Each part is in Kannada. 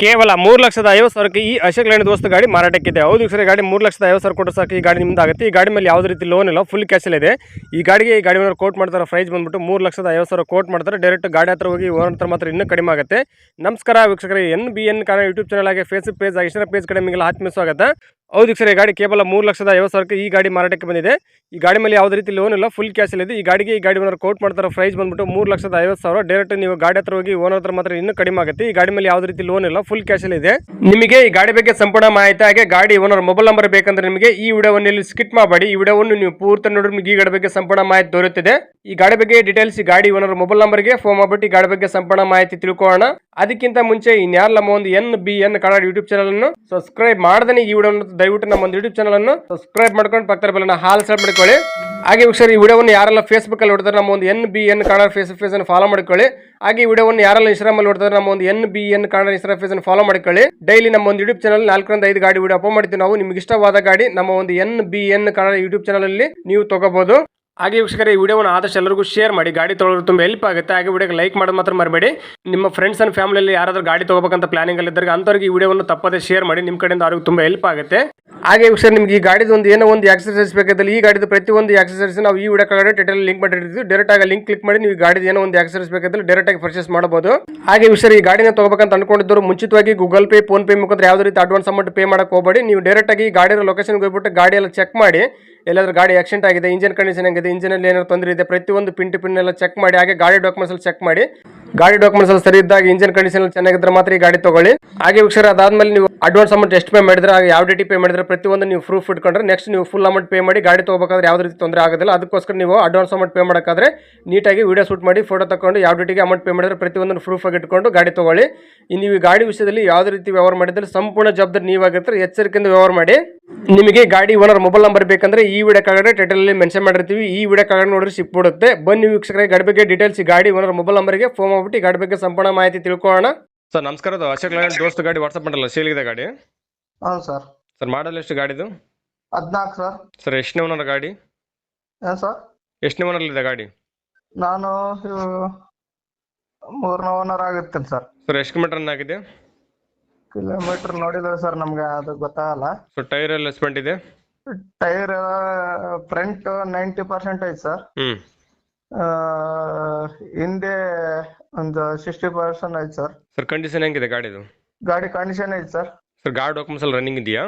ಕೇವಲ ಮೂರು ಲಕ್ಷದ ಐವತ್ತು ಸಾವಿರಕ್ಕೆ ಈ ಅಶೋಕ್ ಲೈನ್ ದೋಸ್ತ ಗಾಡಿ ಮಾರಾಟಕ್ಕಿದೆ. ಹೌದು ಸರ್ ಗಾಡಿ ಮೂರು ಲಕ್ಷದ ಐವತ್ತು ಸಾವಿರ ಕೊಟ್ಟರೆ ಸಾಕು. ಈ ಗಾಡಿ ನಿಮ್ದು ಆಗುತ್ತೆ ಈ ಗಾಡಿ ಮೇಲೆ ಯಾವುದೇ ರೀತಿ ಲೋನ್ ಇಲ್ಲ. ಫುಲ್ ಕ್ಯಾಶಲ್ಲಿ ಇದೆ. ಈ ಗಾಡಿಗೆ ಈ ಗಾಡಿ ಮೇಲೆ ಕೋಟ್ ಮಾಡ್ತಾರೆ. ಪ್ರೈಸ್ ಬಂದ್ಬಿಟ್ಟು ಮೂರು ಲಕ್ಷದ ಐವತ್ತು ಸಾವಿರ ಕೋಟ್ ಮಾಡ್ತಾರೆ. ಡೈರೆಕ್ಟ್ ಗಾಡಿ ಹತ್ರ ಹೋಗಿ ಓನರ್ ಹತ್ರ ಮಾತ್ರ ಇನ್ನೂ ಕಡಿಮೆ ಆಗುತ್ತೆ. ನಮಸ್ಕಾರ ವೀಕ್ಷಕರೇ, ಎನ್ ಬಿ ಎನ್ ಕಾರಣ ಯೂಟ್ಯೂಬ್ ಚಾನಲ್ ಆಗಿ ಫೇಸ್ಬುಕ್ ಪೇಜ್ ಆಗಿ ಇಷ್ಟರ ಪೇಜ್ ಕಡೆ ನಿಮಗೆಲ್ಲ ಹಾಕಿ ಸ್ವಾಗತ. ಹೌದು ಸರ್, ಈ ಗಾಡಿ ಕೇವಲ ಮೂರು ಲಕ್ಷದ ಐವತ್ತು ಸಾವಿರಕ್ಕೆ ಈ ಗಾಡಿ ಮಾರಾಟಕ್ಕೆ ಬಂದಿದೆ. ಈ ಗಾಡಿ ಮೇಲೆ ಯಾವುದೇ ರೀತಿ ಲೋನ್ ಇಲ್ಲ ಫುಲ್ ಕ್ಯಾಶ್ ಇದೆ ಈ ಗಾಡಿಗೆ ಈ ಗಾಡಿ ಓನರ್ ಕೋಟ್ ಮಾಡ್ತಾರೆ ಪ್ರೈಸ್ ಬಂದ್ಬಿಟ್ಟು ಮೂರು ಲಕ್ಷದ ಐವತ್ತು ಸಾವಿರ. ಡೈರೆಕ್ಟ್ ನೀವು ಗಾಡಿ ಹತ್ರ ಹೋಗಿ ಓನರ್ ಹತ್ರ ಮಾತ್ರ ಇನ್ನೂ ಕಡಿಮೆ ಆಗುತ್ತೆ. ಈ ಗಾಡಿ ಮೇಲೆ ಯಾವುದೇ ರೀತಿ ಲೋನ್ ಇಲ್ಲ ಫುಲ್ ಕ್ಯಾಶ್ ಇದೆ ನಿಮಗೆ ಈ ಗಾಡಿ ಬಗ್ಗೆ ಸಂಪೂರ್ಣ ಮಾಹಿತಿ, ಹಾಗೆ ಗಾಡಿ ಓನರ್ ಮೊಬೈಲ್ ನಂಬರ್ ಬೇಕಂದ್ರೆ ನಿಮಗೆ ಈ ವಿಡಿಯೋವನ್ನು ಇಲ್ಲಿ ಸ್ಕಿಪ್ ಮಾಡಬೇಡಿ. ಈ ವಿಡಿಯೋವನ್ನು ನೀವು ಪೂರ್ತಿ ನೋಡಿದ್ರೆ ನಿಮಗೆ ಈ ಗಾಡಿ ಬಗ್ಗೆ ಸಂಪೂರ್ಣ ಮಾಹಿತಿ ದೊರೆಯುತ್ತದೆ. ಈ ಗಾಡಿ ಬಗ್ಗೆ ಡೀಟೇಲ್ಸ್ ಈ ಗಾಡಿ ಓನರ್ ಮೊಬೈಲ್ ನಂಬರ್ಗೆ ಫೋನ್ ಮಾಡ್ಬಿಟ್ಟು ಈ ಗಾಡಿ ಬಗ್ಗೆ ಸಂಪೂರ್ಣ ಮಾಹಿತಿ ತಿಳ್ಕೊಳ್ಳೋಣ. ಅದಕ್ಕಿಂತ ಮುಂಚೆ ನಮ್ಮ ಒಂದು N B N Kannada YouTube channel ಅನ್ನು ಸಬ್ಸ್ಕ್ರೈಬ್ ಮಾಡದೇ ಈ ವಿಡಿಯೋ ದಯವಿಟ್ಟು ನಮ್ಮ ಒಂದು ಯೂಟ್ಯೂಬ್ ಚಾನಲ್ ಅನ್ನು ಸಬ್ಸ್ಕ್ರೈಬ್ ಮಾಡ್ಕೊಂಡು ಪಕ್ಕದ ಬೆಲ್ಲ ಹಾಲ್ ಸೆಟ್ ಮಾಡ್ಕೊಳ್ಳಿ. ಹಾಗೆ ಸರ್ ಈ ವಿಡಿಯೋವನ್ನು ಯಾರೆಲ್ಲ ಫೇಸ್ಬುಕ್ ಅಲ್ಲಿ ನೋಡ್ತಾರೆ ನಮ್ಮ ಒಂದು N B N Kannada face face ಅನ್ನು ಫಾಲೋ ಮಾಡ್ಕೊಳ್ಳಿ. ಹಾಗೆ ಈ ವಿಡಿಯೋವನ್ನು ಯಾರೆಲ್ಲ ಇನ್ಸ್ಟಾಗ್ರಾಮ್ ಅಲ್ಲಿ ನೋಡ್ತಾರೆ ನಮ್ಮ ಒಂದು N B N Kannada insta face ಅನ್ನು ಫಾಲೋ ಮಾಡ್ಕೊಳ್ಳಿ. ಡೈಲಿ ನಮ್ಮ ಒಂದು ಯೂಟ್ಯೂಬ್ ಚಾನಲ್ ನಾಲ್ಕರಿಂದ ಐದು ಗಾಡಿ ವಿಡಿಯೋ ಅಪ್ಲೋಡ್ ಮಾಡ್ತೀವಿ ನಾವು. ನಿಮ್ಗೆ ಇಷ್ಟವಾದ ಗಾಡಿ ನಮ್ಮ ಒಂದು N B N Kannada YouTube channel ಅಲ್ಲಿ ನೀವು ತಗೋಬಹುದು ಹಾಗೆ ವೀಕ್ಷಕರೇ, ಈ ವಿಡಿಯೋವನ್ನು ಆದಷ್ಟು ಎಲ್ಲರಿಗೂ ಶೇರ್ ಮಾಡಿ, ಗಾಡಿ ತೊಗೊಳ್ಳೋದು ತುಂಬ ಹೆಲ್ಪ್ ಆಗುತ್ತೆ. ಹಾಗೆ ವಿಡಿಯೋಗೆ ಲೈಕ್ ಮಾಡೋದು ಮಾತ್ರ ಮರಬೇಡಿ. ನಿಮ್ಮ ಫ್ರೆಂಡ್ಸ್ ಅಂಡ್ ಫ್ಯಾಮಿಲಿಯಲ್ಲಿ ಯಾರಾದರೂ ಗಾಡಿ ತೊಗೋಬೇಕಂತ ಪ್ಲಾನಿಂಗ್ ಅಲ್ಲಿ ಇದ್ದರೆ ಅಂಥವ್ರಿಗೆ ಈ ವಿಡಿಯೋವನ್ನು ತಪ್ಪದೇ ಶೇರ್ ಮಾಡಿ, ನಿಮ್ಮ ಕಡೆಯಿಂದ ಅವ್ರಿಗೆ ತುಂಬ ಹೆಲ್ಪ್ ಆಗುತ್ತೆ. ಹಾಗೆ ವೀಕ್ಷಕರು, ನಿಮ್ಗೆ ಈ ಗಾಡಿದು ಒಂದು ಏನೋ ಒಂದು ಎಕ್ಸರ್ಸೈಸ್ ಬೇಕಾದಲ್ಲಿ ಈ ಗಾಡಿದು ಪ್ರತಿಯೊಂದು ಎಕ್ಸಸೈಸ್ ನಾವು ಈ ವಿಡಿಯೋ ಕಡೆ ಟೈಟಲ್ ಲಿಂಕ್ ಮಾಡಿರ್ತೀವಿ ಡೈರೆಕ್ಟ್ ಆಗಿ ಲಿಂಕ್ ಕ್ಲಿಕ್ ಮಾಡಿ ನೀವು ಗಾಡಿದು ಏನೋ ಒಂದು ಎಕ್ಸಸೈಸ್ ಬೇಕಾದಲ್ಲಿ ಡೈರೆಕ್ಟ್ ಆಗಿ ಪರ್ಚೇಸ್ ಮಾಡಬಹುದು. ಹಾಗೆ ವಿಷಯ ಈ ಗಾಡಿನ ತಗೋಬೇಕಂತ ಅನ್ಕೊಂಡಿದ್ದರು ಮುಂಚಿತವಾಗಿ ಗೂಗಲ್ ಪೇ ಫೋನ್ ಪೇ ಮುಖಾಂತರ ಯಾವುದೇ ರೀತಿ ಅಡ್ವಾನ್ಸ್ ಅಮೌಂಟ್ ಪೇ ಮಾಡಕ್ಕೆ ಹೋಗಬೇಡಿ. ನೀವು ಡೈರೆಕ್ಟ್ ಆಗಿ ಗಾಡಿಯ ಲೊಕೇಶನ್ಗೆ ಹೋಗ್ಬಿಟ್ಟು ಗಾಡಿ ಎಲ್ಲ ಚೆಕ್ ಮಾಡಿ ಎಲ್ಲಾದ್ರೂ ಗಾಡಿ ಆಕ್ಸಿಡೆಂಟ್ ಆಗಿದೆ ಇಂಜಿನ್ ಕಂಡೀಷನ್ ಆಗಿದೆ ಇಂಜಿನಲ್ಲಿ ಏನಾದ್ರು ತೊಂದರೆ ಇದೆ, ಪ್ರತಿಯೊಂದು ಪಿನ್ ಪಿನ್ ಎಲ್ಲ ಚೆಕ್ ಮಾಡಿ, ಹಾಗೆ ಗಾಡಿ ಡಾಕ್ಯುಮೆಂಟ್ಸ್ ಚೆಕ್ ಮಾಡಿ. ಗಾಡಿ ಡಾಕ್ಯುಮೆಂಟ್ಸ್ ಎಲ್ಲ ಸರಿ ಇದ್ದಾಗ ಇಂಜಿನ್ ಕಂಡೀಷನ್ ಚೆನ್ನಾಗಿದ್ರೆ ಮಾತ್ರ ಈ ಗಾಡಿ ತಗೊಳ್ಳಿ. ಹಾಗೆ ವೀಕ್ಷರ ಅದಾದ್ಮೇಲೆ ನೀವು ಅಡ್ವಾನ್ಸ್ ಅಮೌಂಟ್ ಎಷ್ಟು ಪೇ ಮಾಡಿದ್ರೆ ಯಾವ ಡೇಟಿ ಪೇ ಮಾಡಿದ್ರೆ ಪ್ರತಿಯೊಂದು ನೀವು ಪ್ರೂಫ್ ಇಟ್ಕೊಂಡ್ರೆ ನೆಕ್ಸ್ಟ್ ನೀವು ಫುಲ್ ಅಮೌಂಟ್ ಪೇ ಮಾಡಿ ಗಾಡಿ ತಗೋಬೇಕಾದ್ರೆ ಯಾವ ರೀತಿ ತೊಂದರೆ ಆಗೋದಿಲ್ಲ. ಅದಕ್ಕೋಸ್ಕರ ನೀವು ಅಡ್ವಾನ್ಸ್ ಅಮೌಂಟ್ ಪೇ ಮಾಡೋಕ್ಕಾದ್ರೆ ನೀಟಾಗಿ ವಿಡಿಯೋ ಶೂಟ್ ಮಾಡಿ ಫೋಟೋ ತಗೊಂಡು ಯಾವ ಡೇಟಿಗೆ ಅಮೌಂಟ್ ಪೇ ಮಾಡಿದ್ರೆ ಪ್ರತಿಯೊಂದನ್ನು ಪ್ರೂಫ್ ಆಗಿ ಇಟ್ಕೊಂಡು ಗಾಡಿ ತಗೊಳ್ಳಿ. ನೀವು ಈ ಗಾಡಿ ವಿಷಯದಲ್ಲಿ ಯಾವುದೇ ರೀತಿ ವ್ಯವಹಾರ ಮಾಡಿದ್ರೆ ಸಂಪೂರ್ಣ ಜವಾಬ್ದಾರಿ ನೀವಾಗಿರ್ತಾರೆ. ಎಚ್ಚರಿಕೆಯಿಂದ ವ್ಯವಹಾರ ಮಾಡಿ. ನಿಮಗೆ ಗಾಡಿ ಓನರ್ ಮೊಬೈಲ್ ನಂಬರ್ ಬೇಕಂದ್ರೆ ಈ ವಿಡಿಯೋ ಕಾಗಡೆ ಟೈಟಲ್ ಮೆನ್ಷನ್ ಮಾಡಿರ್ತೀವಿ. ಈ ವಿಡಿಯೋ ಕಾಗಡೆ ನೋಡಿದ್ರೆ ಸಿಕ್ಬಿಡುತ್ತೆ. ಬನ್ನಿ ವೀಕ್ಷಕರಿಗೆ ಗಾಡಿ ಬಗ್ಗೆ ಡೀಟೇಲ್ಸ್ ಗಾಡಿ ಓನರ್ ಮೊಬೈಲ್ ನಂಬರ್ಗೆ ಫೋನ್ ಮಾಡ್ಬಿಟ್ಟು ಈ ಗಾಡಿ ಬಗ್ಗೆ ಸಂಪೂರ್ಣ ಮಾಹಿತಿ ತಿಳ್ಕೊಳ್ಳೋಣ. ಸರ್ ನಮಸ್ಕಾರ ಅದು ಅಶೋಕ್ ಲಾಂಡ್ ದೋಸ್ತ ಗಾಡಿ ವಾಟ್ಸಪ್ ಮಾಡಲ್ಲ ಇದೆ ಗಾಡಿ. ಹೌದು ಸರ್. ಸರ್ ಮಾಡಲ್ ಎಷ್ಟು ಗಾಡಿದು ಹದಿನಾಲ್ಕು ಸರ್. ಸರ್ ಎಷ್ಟನೇ ಓನರ್ ಗಾಡಿ? ಏನು ಸರ್. ಎಷ್ಟನೇ ಓನರ್ ಇದೆ ಗಾಡಿ? ನಾನು ಮೂರನೇ ಓನರ್ ಆಗಿರ್ತೀನಿ ಸರ್. ಸರ್ ಎಷ್ಟು ಕಿಲೋಮೀಟರ್ ಆಗಿದೆ? ಕಿಲೋಮೀಟರ್ ನೋಡಿದ್ರೆ ಸರ್ ನಮ್ಗೆ ಅದು ಗೊತ್ತಾಗಲ್ಲ. ಸೊ ಟೈರ್ ಎಲ್ಲ ಸ್ಪೆಂಟ್ ಇದೆ? ಟೈರ್ ಫ್ರಂಟ್ ನೈಂಟಿ ಪರ್ಸೆಂಟ್ ಐತೆ ಸರ್. ಹ್ಮ್. ಹಿಂದೆ ಒಂದು ಸಿಕ್ಸ್ಟಿ ಪರ್ಸೆಂಟ್ ಆಯ್ತು ಸರ್ ಸರ್ ಕಂಡೀಷನ್ ಹೆಂಗಿದೆ ಗಾಡಿದು? ಗಾಡಿ ಕಂಡೀಷನ್ ಐತೆ ಸರ್ ಸರ್ ಗಾಡಿ ಡಾಕ್ಯುಮೆಂಟ್ಸ್ ಎಲ್ಲ ರನ್ನಿಂಗ್ ಇದೆಯಾ?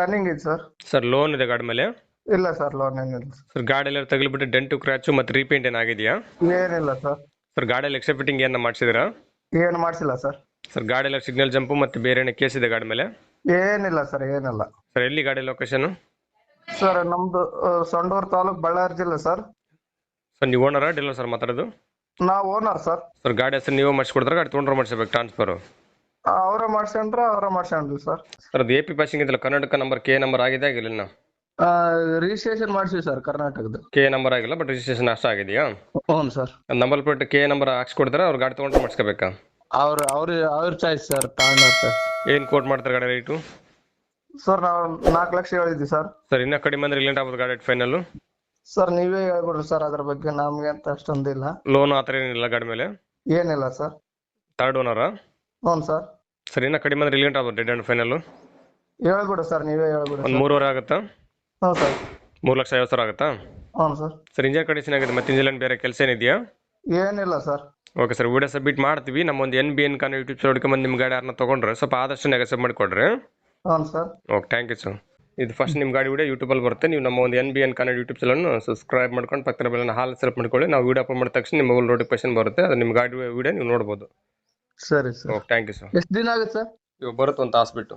ರನ್ನಿಂಗ್ ಇದೆ ಸರ್ ಸರ್ ಲೋನ್ ಇದೆ ಗಾಡಿ ಮೇಲೆ? ಇಲ್ಲ ಸರ್ ಲೋನ್ ಏನಿಲ್ಲ ಸರ್ ಗಾಡಿ ಎಲ್ಲ ತಗಲಿಬಿಟ್ಟು ಡೆಂಟು ಕ್ರ್ಯಾಚು ಮತ್ತು ರೀಪೇಂಟ್ ಏನಾಗಿದೆಯಾ ಏನಿಲ್ಲ ಸರ್ ಸರ್ ಗಾಡಿಯಲ್ಲಿ ಎಕ್ಸ್ಟ್ರಾ ಫಿಟ್ಟಿಂಗ್ ಏನ ಮಾಡಿಸಿದ್ರಾ? ಏನು ಮಾಡಿಸಿಲ್ಲ ಸರ್ ಸರ್ ಗಾಡಿ ಎಲ್ಲ ಸಿಗ್ನಲ್ ಜಂಪು ಮತ್ತು ಬೇರೆ ಏನೋ ಕೇಸ್ ಇದೆ ಗಾಡಿ ಮೇಲೆ? ಏನಿಲ್ಲ ಸರ್ ಏನಿಲ್ಲ. ಸರ್ ಎಲ್ಲಿ ಗಾಡಿ ಲೊಕೇಶನ್ ಸರ್ ನಮ್ದು ಆ, ಸೊಂಡೂರು ತಾಲೂಕ್ ಬಳ್ಳಾರಿ ಜಿಲ್ಲೆ ಸರ್ ಸರ್ ನೀವು ಓನರಾ ಡೀಲರ್ ಸರ್ ಮಾತಾಡೋದು? ನಾವು ಓನರ್ ಸರ್. ಸರ್ ಗಾಡಿ ಹೆಸರು ನೀವೇ ಮಾಡಿಸ್ಕೊಡ್ತಾರೆ? ಗಾಡಿ ತೊಗೊಂಡ್ರೆ ಮಾಡಿಸ್ಬೇಕು ಟ್ರಾನ್ಸ್ಫರ್ ಅವರ ಮಾಡ್ಸ್ಕೊಂಡ್ರೆ ಅವರ ಮಾಡ್ಸ್ಕೊಂಡ್ರಿ ಸರ್. ಸರ್ ಅದು ಎ ಪಿ ಪಾಸಿಂಗ್ ಇದೆಲ್ಲ ಕರ್ನಾಟಕ ನಂಬರ್ ಕೆ ನಂಬರ್ ಆಗಿದೆ ಆಗಿಲ್ಲ ರಿಜಿಸ್ಟ್ರೇಷನ್ ಮಾಡ್ಸಿವಿ ಸರ್ ಕರ್ನಾಟಕದ ಕೆ ನಂಬರ್ ಆಗಿಲ್ಲ ಬಟ್ ರಿಜಿಸ್ಟ್ರೇಷನ್ ಅಷ್ಟು ಆಗಿದೆಯಾ? ಹ್ಞೂ sir. Number plate K number ಹಾಕ್ಸ್ಕೊಡ್ತಾರೆ ಅವ್ರು ಗಾಡಿ ತೊಗೊಂಡ್ರೆ ಮಾಡಿಸ್ಕೋಬೇಕಾ? ಅವ್ರ ಅವ್ರ ಅವ್ರ ಚಾಯ್ಸ್ ಸರ್ ತಗೊಂಡವ್ರ ಸರ್ ಏನು ಕೋಟ್ ಮಾಡ್ತಾರೆ ಗಾಡಿ ರೇಟು ಸರ್ ನಾವು ನಾಲ್ಕು ಲಕ್ಷ ಹೇಳಿದ್ವಿ ಸರ್. ಸರ್ ಇನ್ನೂ ಕಡಿಮೆ ಅಂದ್ರೆ ರಿಲೇಟ್ ಆಗ್ಬೋದು ಗಾಡಿ ಫೈನಲ್ಲು ಸರ್ ನೀವೇ ಹೇಳ್ಬಿಡ್ರಿ ಸರ್ ಅದ್ರ ಬಗ್ಗೆ. ನಮ್ಗೆ ಅಂತ ಅಷ್ಟೊಂದಿಲ್ಲ ಲೋನ್ ಆತರ ಥರ ಏನಿಲ್ಲ ಗಾಡಿ ಮೇಲೆ? ಏನಿಲ್ಲ ಸರ್ ಥರ್ಡ್ ಓನರ್ ಹ್ಞೂ ಸರ್ ಸರ್ ಇನ್ನೂ ಕಡಿಮೆ ಅಂದ್ರೆ ರಿಲೇಟ್ ಆಗ್ಬೋದು ಡೆಡ್ ಅಂಡ್ ಫೈನಲ್ ಹೇಳ್ಬಿಡ್ರಿ ಸರ್ ನೀವೇ ಹೇಳ್ಬಿಡ್ರಿ ಒಂದು ಮೂರುವರೆ ಆಗುತ್ತಾ? ಹ್ಞೂ ಸರ್ ಮೂರು ಲಕ್ಷ ಐವತ್ತು ಸಾವಿರ ಆಗುತ್ತಾ? ಹ್ಞೂ ಸರ್ ಸರ್ ಇಂಜಿನ್ ಕಂಡೀಷನ್ ಆಗಿದೆ ಮತ್ತೆ ಇಂಜಿನ್ ಬೇರೆ ಕೆಲಸ ಏನಿದೆಯಾ? ಏನಿಲ್ಲ sir okay sir video submit ಮಾಡ್ತೀವಿ. ನಮ್ಮ ಒಂದು ಎನ್ ಬಿ ಎನ್ ಕಾನ್ ಯೂಟ್ಯೂಬ್ ಚಾನಲ್ ಬಂದು ನಿಮ್ಮ ಗಾಡಿ ಯಾರನ್ನ ತೊಗೊಂಡ್ರೆ ಸ್ವಲ್ಪ ಆದಷ್ಟು ನೆಗೆಸಬ್ ಮಾಡಿಕೊಡ್ರಿ. ಹ್ಞೂ sir okay thank you sir ಇದು ಫಸ್ಟ್ ನಿಮ್ಮ ಗಾಡಿ ವಿಡಿಯೋ ಯೂಟ್ಯೂಬಲ್ಲಿ ಬರುತ್ತೆ. ನೀವು ನಮ್ಮ ಒಂದು N B N Kannada YouTube ಚಾನಲ್ನ ಸಬ್ಸ್ಕ್ರೈಬ್ ಮಾಡ್ಕೊಂಡು ಪಕ್ಕದ ಬೆಲ್ಲ ಹಾಲ್ ಸೆಲೆಕ್ಟ್ ಮಾಡ್ಕೊಳ್ಳಿ. ನಾವು ವಿಡಿಯೋ ಅಪ್ಲೋಡ್ ಮಾಡಿದ ತಕ್ಷಣ ನಿಮ್ಮ ಮೊಬೈಲ್ ನೋಟಿಫಿಕೇಶನ್ ಬರುತ್ತೆ. ಅದು ನಿಮ್ಮ ಗಾಡಿ ವಿಡಿಯೋ ನೀವು ನೋಡ್ಬೋದು. ಸರಿ sir. Okay thank you sir ಎಷ್ಟು ದಿನ ಆಗುತ್ತೆ ಸರ್? ಇವಾಗ ಬರುತ್ತೆ ಒಂದು ತಾಸು ಬಿಟ್ಟು.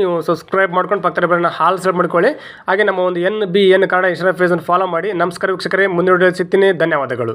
ನೀವು ಸಬ್ಸ್ಕ್ರೈಬ್ ಮಾಡ್ಕೊಂಡು ಪಕ್ಕದ ಬೆಲ್ಲ ಹಾಲ್ ಸೆಲೆಕ್ಟ್ ಮಾಡ್ಕೊಳ್ಳಿ. ಹಾಗೆ ನಮ್ಮ ಒಂದು N B N Kannada Instagram ಫೇಸನ್ನು follow ಮಾಡಿ. ನಮಸ್ಕಾರ ವೀಕ್ಷಕರೇ ವಿಡಿಯೋ ಸಿಗ್ತೀನಿ. ಧನ್ಯವಾದಗಳು.